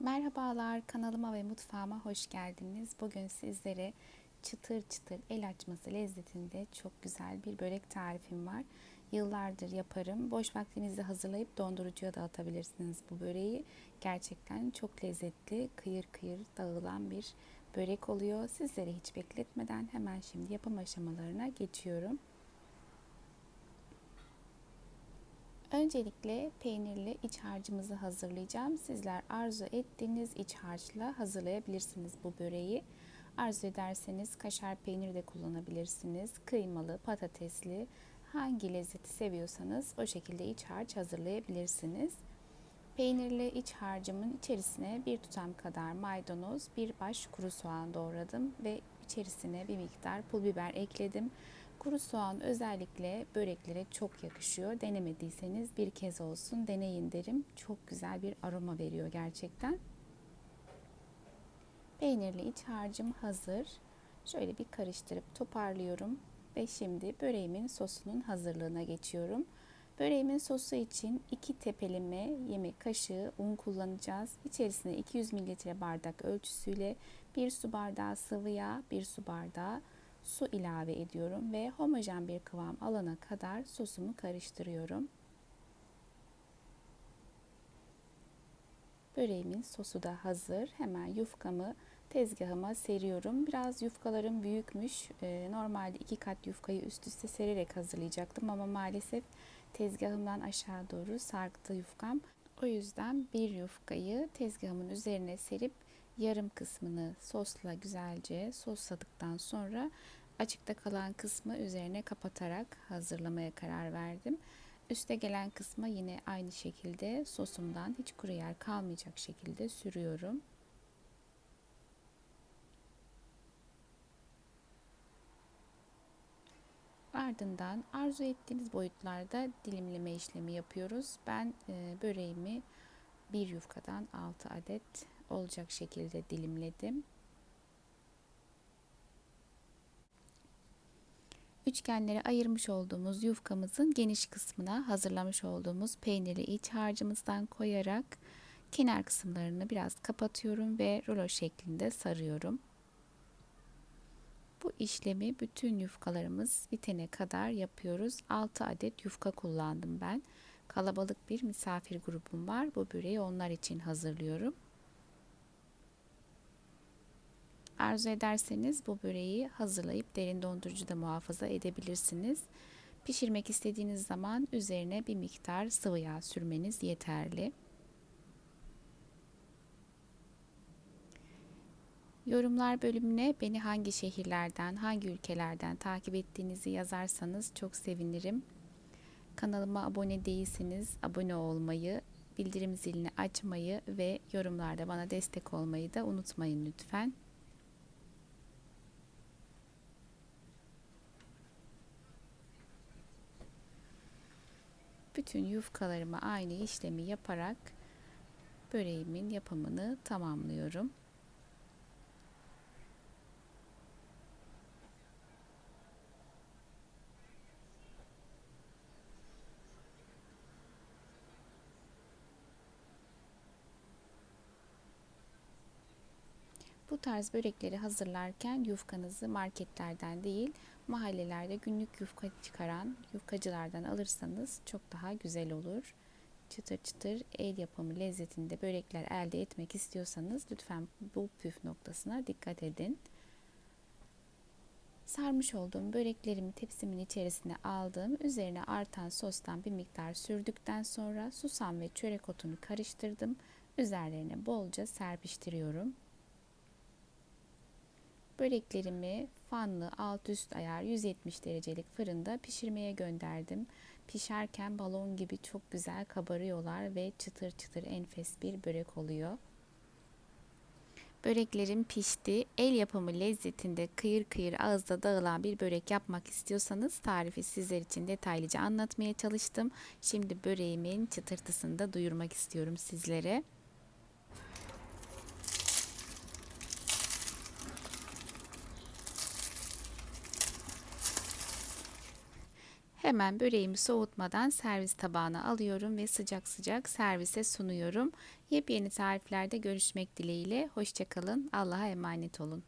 Merhabalar kanalıma ve mutfağıma hoş geldiniz. Bugün sizlere çıtır çıtır el açması lezzetinde çok güzel bir börek tarifim var. Yıllardır yaparım. Boş vaktinizde hazırlayıp dondurucuya da atabilirsiniz bu böreği. Gerçekten çok lezzetli, kıyır kıyır dağılan bir börek oluyor. Sizleri hiç bekletmeden hemen şimdi yapım aşamalarına geçiyorum. Öncelikle peynirli iç harcımızı hazırlayacağım. Sizler arzu ettiğiniz iç harçla hazırlayabilirsiniz bu böreği. Arzu ederseniz kaşar peynir de kullanabilirsiniz. Kıymalı, patatesli, hangi lezzeti seviyorsanız o şekilde iç harç hazırlayabilirsiniz. Peynirli iç harcımın içerisine bir tutam kadar maydanoz, bir baş kuru soğan doğradım ve içerisine bir miktar pul biber ekledim. Kuru soğan özellikle böreklere çok yakışıyor. Denemediyseniz bir kez olsun deneyin derim. Çok güzel bir aroma veriyor gerçekten. Peynirli iç harcım hazır. Şöyle bir karıştırıp toparlıyorum ve şimdi böreğimin sosunun hazırlığına geçiyorum. Böreğimin sosu için 2 tepeleme yemek kaşığı un kullanacağız. İçerisine 200 ml bardak ölçüsüyle 1 su bardağı sıvı yağ, 1 su bardağı su ilave ediyorum ve homojen bir kıvam alana kadar sosumu karıştırıyorum. Böreğimin sosu da hazır. Hemen yufkamı tezgahıma seriyorum. Biraz yufkalarım büyükmüş. Ee, normalde iki kat yufkayı üst üste sererek hazırlayacaktım ama maalesef tezgahımdan aşağı doğru sarktı yufkam. O yüzden bir yufkayı tezgahımın üzerine serip yarım kısmını sosla güzelce sosladıktan sonra açıkta kalan kısmı üzerine kapatarak hazırlamaya karar verdim. Üste gelen kısma yine aynı şekilde sosumdan hiç kuru yer kalmayacak şekilde sürüyorum. Ardından arzu ettiğiniz boyutlarda dilimleme işlemi yapıyoruz. Ben e, böreğimi bir yufkadan 6 adet olacak şekilde dilimledim. Üçgenlere ayırmış olduğumuz yufkamızın geniş kısmına hazırlamış olduğumuz peynirli iç harcımızdan koyarak kenar kısımlarını biraz kapatıyorum ve rulo şeklinde sarıyorum. Bu işlemi bütün yufkalarımız bitene kadar yapıyoruz. 6 adet yufka kullandım ben. Kalabalık bir misafir grubum var. Bu böreği onlar için hazırlıyorum. Arzu ederseniz bu böreği hazırlayıp derin dondurucuda muhafaza edebilirsiniz. Pişirmek istediğiniz zaman üzerine bir miktar sıvı yağ sürmeniz yeterli. Yorumlar bölümüne beni hangi şehirlerden, hangi ülkelerden takip ettiğinizi yazarsanız çok sevinirim. Kanalıma abone değilseniz abone olmayı, bildirim zilini açmayı ve yorumlarda bana destek olmayı da unutmayın lütfen. Bütün yufkalarıma aynı işlemi yaparak böreğimin yapımını tamamlıyorum. Bu tarz börekleri hazırlarken yufkanızı marketlerden değil, mahallelerde günlük yufka çıkaran yufkacılardan alırsanız çok daha güzel olur. Çıtır çıtır el yapımı lezzetinde börekler elde etmek istiyorsanız lütfen bu püf noktasına dikkat edin. Sarmış olduğum böreklerimi tepsimin içerisine aldım. Üzerine artan sostan bir miktar sürdükten sonra susam ve çörek otunu karıştırdım. Üzerlerine bolca serpiştiriyorum. Böreklerimi fanlı alt üst ayar 170 derecelik fırında pişirmeye gönderdim. Pişerken balon gibi çok güzel kabarıyorlar ve çıtır çıtır enfes bir börek oluyor. Böreklerim pişti. El yapımı lezzetinde kıyır kıyır ağızda dağılan bir börek yapmak istiyorsanız tarifi sizler için detaylıca anlatmaya çalıştım. Şimdi böreğimin çıtırtısını da duyurmak istiyorum sizlere. Hemen böreğimi soğutmadan servis tabağına alıyorum ve sıcak sıcak servise sunuyorum. Yepyeni tariflerde görüşmek dileğiyle. Hoşçakalın. Allah'a emanet olun.